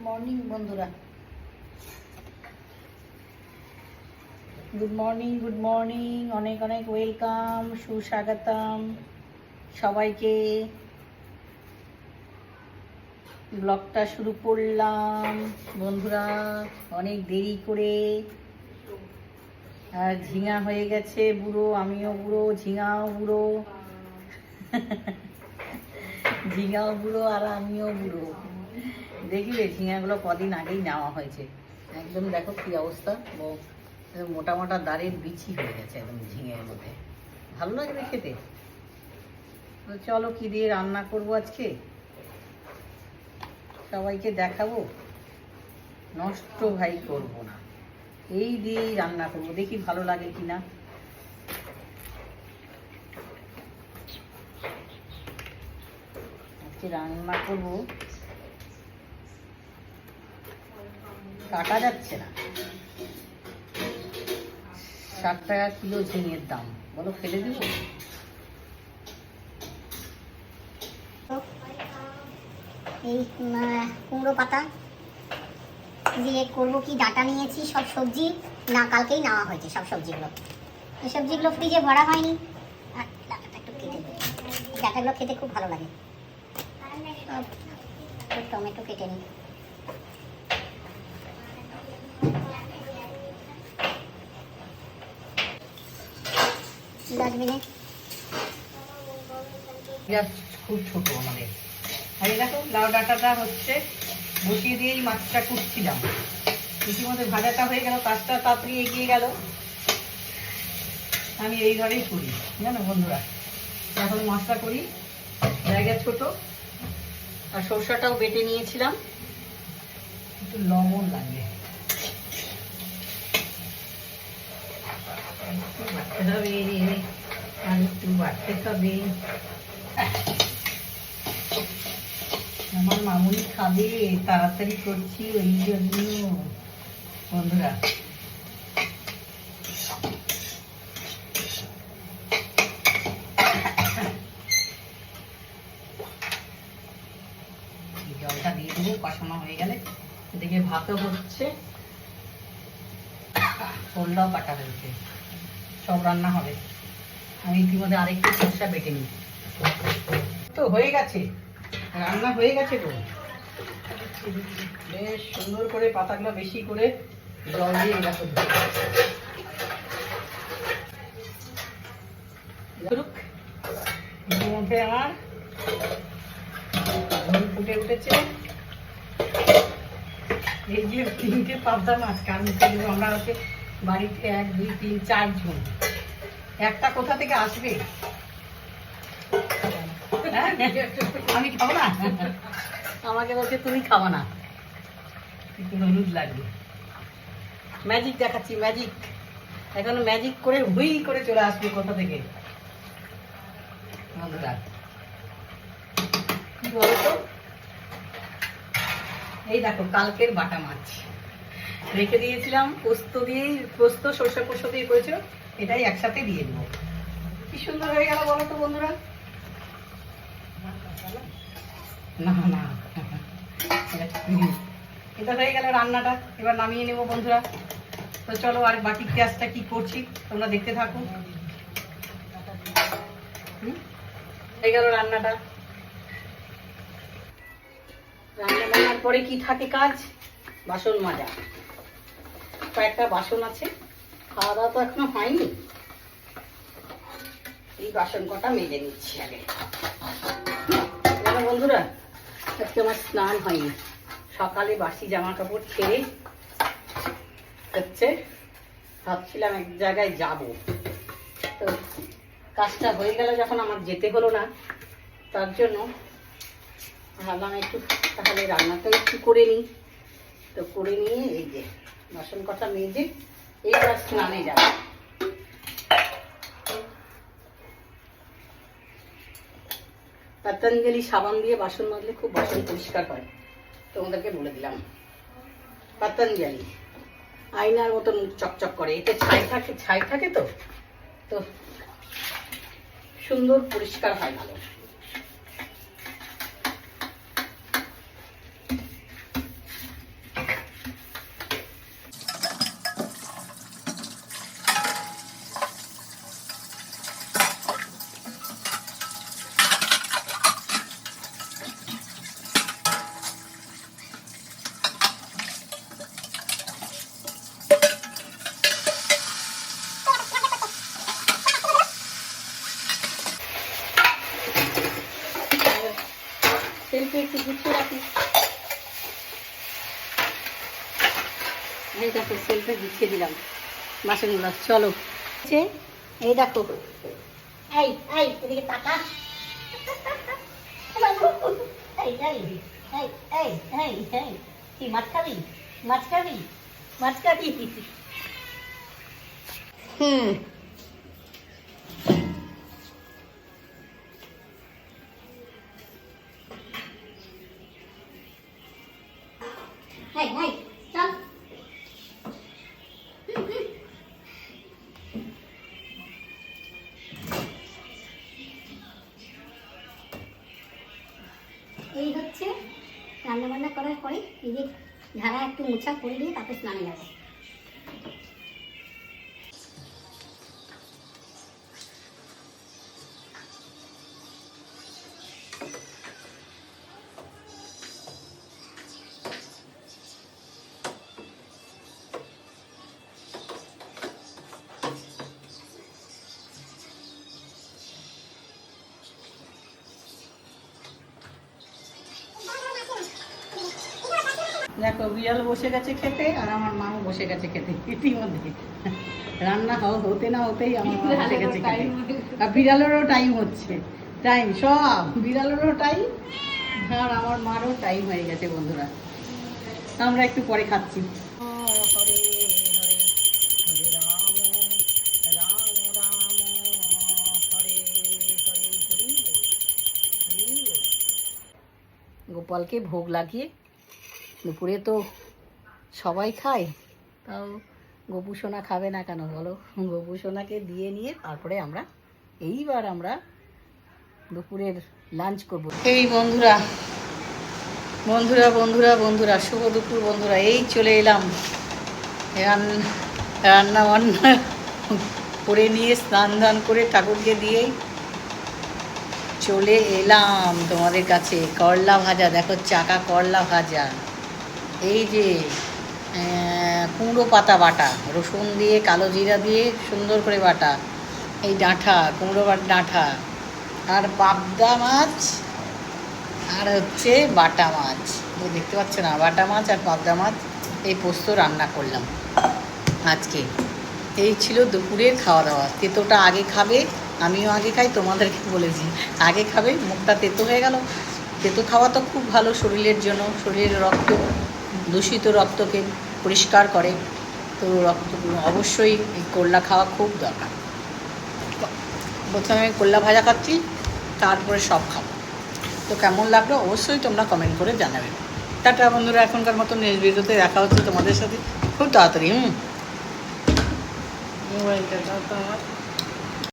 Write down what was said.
Morning বন্ধুরা। Good morning good morning অনেক অনেক ওয়েলকাম সুস্বাগতম সবাইকে। ব্লগটা শুরু করলাম। বন্ধুরা অনেক দেরি করে। আর ঝিঙা হয়ে গেছে বুড়ো আমিও বুড়ো ঝিঙাও বুড়ো। ঝিঙাও বুড়ো আর আমিও বুড়ো। দেখলে ঝিঙাগুলো কদিন আগেই নেওয়া হয়েছে। একদম দেখো কি অবস্থা মোটা মোটা দাঁড়ের বিচি হয়ে গেছে একদম ঝিঙের মধ্যে। ভালো লাগে রে খেতে চলো কি দিয়ে রান্না করব আজকে? সবাইকে দেখাবো? নষ্ট ভাই করব না। এই দিয়েই রান্না করব, দেখি ভালো লাগে কিনা। আজকে রান্না করব কাটা যাচ্ছে না। ষাট টাকা কিলো ঝিঙের দাম। বলো, ফেলে দেবো? এই কুমড়ো পাতা দিয়ে করব কি? ডাটা নিয়েছি, সব সবজি। না, কালকেই নেওয়া হয়েছে সব সবজিগুলো। এই সবজিগুলো ফ্রিজে ভরা হয়নি। ডাটাগুলো খেতে খুব ভালো লাগে। টমেটো কেটে নিই। খুব ছোট আমাদের আর দেখো, লাউ ডাঁটাটা হচ্ছে বসিয়ে দিয়েই মাছটা কুটছিলাম। ইতিমধ্যে ভাজাটা হয়ে গেল, কাজটা তাড়াতাড়ি এগিয়ে গেল। আমি এইভাবেই করি, জানো বন্ধুরা। এখন মাছটা করি, জায়গা ছোট। আর সরষাটাও বেটে নিয়েছিলাম। একটু লবণ লাগবে হবে একটু হবে আমার মামুনি খাবে তাড়াতাড়ি করছি ওই জন্য বন্ধুরা জলটা দিয়ে দেবো কষানো হয়ে গেলে এদিকে ভাতও হচ্ছে ফোল্ডাও কাটা হয়েছে সব রান্না হবে। আমি ইতিমধ্যে আরেকটু সরষা বেটে নিই। তো হয়ে গেছে। রান্না হয়ে গেছে তো বেশ সুন্দর করে পাতাগুলো বেশি করে জল দিয়ে রাখো ধরুক, এর মধ্যে আমার ঝোল ফুটে উঠেছে। এই যে তিনটে পাবদা মাছ কার মুখে দেবো আমরা হচ্ছে বাড়িতে এক, দুই, তিন চার জন একটা কোথা থেকে আসবে? হ্যাঁ? আমি খাব না? আমাকে বলছে, তুমি খাব না। হলুদ লাগবে। ম্যাজিক দেখাচ্ছি ম্যাজিক এখন ম্যাজিক করে হুই করে চলে আসবে কোথা থেকে? কি বলতো? এই দেখো, কালকের বাটা মাছ। রেখে দিয়েছিলাম, পোস্ত দিয়ে পোস্ত, সর্ষে পোস্ত দিয়ে করেছিল, এটাই একসাথে দিয়ে দেবো। কি সুন্দর হয়ে গেল বলো তো বন্ধুরা। না না। এটা হয়ে গেল রান্নাটা, এবার নামিয়ে নেব বন্ধুরা। তো চলো আর বাকি গ্যাসটা কি করছি, তোমরা দেখতে থাকো? হয়ে গেল রান্নাটা। রান্না বান্নার পরে কি থাকে কাজ? বাসন মাজা। কয়েকটা বাসন আছে। খাওয়া দাওয়া তো এখনও হয়নি। এই বাসন কটা মেজে নিচ্ছি আগে। জানো বন্ধুরা, আজকে আমার স্নান হয়নি। সকালে বাসি জামা কাপড় ছেড়ে হচ্ছে, ভাবছিলাম এক জায়গায় যাব। তো কাজটা হয়ে গেল যখন আমার যেতে হলো না, তার জন্য ভাবলাম একটু তাহলে রান্নাটা একটু করে নিই। তো করে নিয়ে এই যে বাসন কটা মেজে এইবার স্নানে যাব। পতঞ্জলি সাবান দিয়ে বাসন মাজলে খুব বাসন পরিষ্কার হয় তোমাদেরকে বলে দিলাম। পতঞ্জলি, আয়নার মতন চকচক করে, এতে ছাই থাকে ছাই থাকে তো? তো সুন্দর পরিষ্কার হয় ভালো। মধ্যে একটু গুছিয়ে রাখি। এই দেখো গুছিয়ে দিলাম। চলো। এই দেখো। টাকা এই কি মাছ খাবি? মাছ খাবি? হুম। এই এই চল এই হচ্ছে রান্না বান্না করার পরে যে ঝাড়া একটু মোছা করে দিয়ে তারপর স্নানে যাব। দেখো বিড়াল বসে গেছে খেতে আর আমার মাও বসে গেছে খেতে ইতিমধ্যে। রান্না হতে না হতেই আমার বসে গেছে খেতে। আর বিড়ালেরও টাইম হচ্ছে। টাইম সব বিড়ালেরও টাইম আর আমার মারও টাইম হয়ে গেছে বন্ধুরা। আমরা একটু পরে খাচ্ছি। গোপালকে ভোগ লাগিয়ে দুপুরে তো সবাই খায়। তাও গোপুসোনা খাবে না কেন বলো? গোপুসোনাকে দিয়ে নিয়ে তারপরে আমরা এইবার আমরা দুপুরের লাঞ্চ করব। এই বন্ধুরা বন্ধুরা বন্ধুরা বন্ধুরা, শুভ দুপুর বন্ধুরা, এই চলে এলাম। রান্না বান্না করে নিয়ে স্নান ধান করে ঠাকুরকে দিয়েই চলে এলাম তোমাদের কাছে। করলা ভাজা, দেখো চাকা করলা ভাজা। এই যে কুমড়ো পাতা বাটা, রসুন দিয়ে, কালো জিরা দিয়ে সুন্দর করে বাটা, এই ডাঁঠা, কুমড়ো ডাঁঠা, আর পাবদা মাছ, আর হচ্ছে বাটা মাছ, এই দেখতে পাচ্ছ না, বাটা মাছ আর পাবদা মাছ, এই পোস্ত রান্না করলাম আজকে। এই ছিল দুপুরের খাওয়া দাওয়া তেতোটা আগে খাবে, আমিও আগে খাই, তোমাদেরকে বলেছি, আগে খাবে, মুখটা তেতো হয়ে গেল। তেতো খাওয়া তো খুব ভালো শরীরের জন্য, শরীরের রক্ত দূষিত রক্তকে পরিষ্কার করে, তো রক্ত অবশ্যই এই করলা খাওয়া খুব দরকার। প্রথমে করলা ভাজা খাচ্ছি, তারপরে সব খাব। তো কেমন লাগল অবশ্যই তোমরা কমেন্ট করে জানাবে। টাটা বন্ধুরা, এখনকার মতো নেক্সট ভিডিওতে দেখা হচ্ছে তোমাদের সাথে। খুব তাড়াতাড়ি, হুম। মোবাইলটা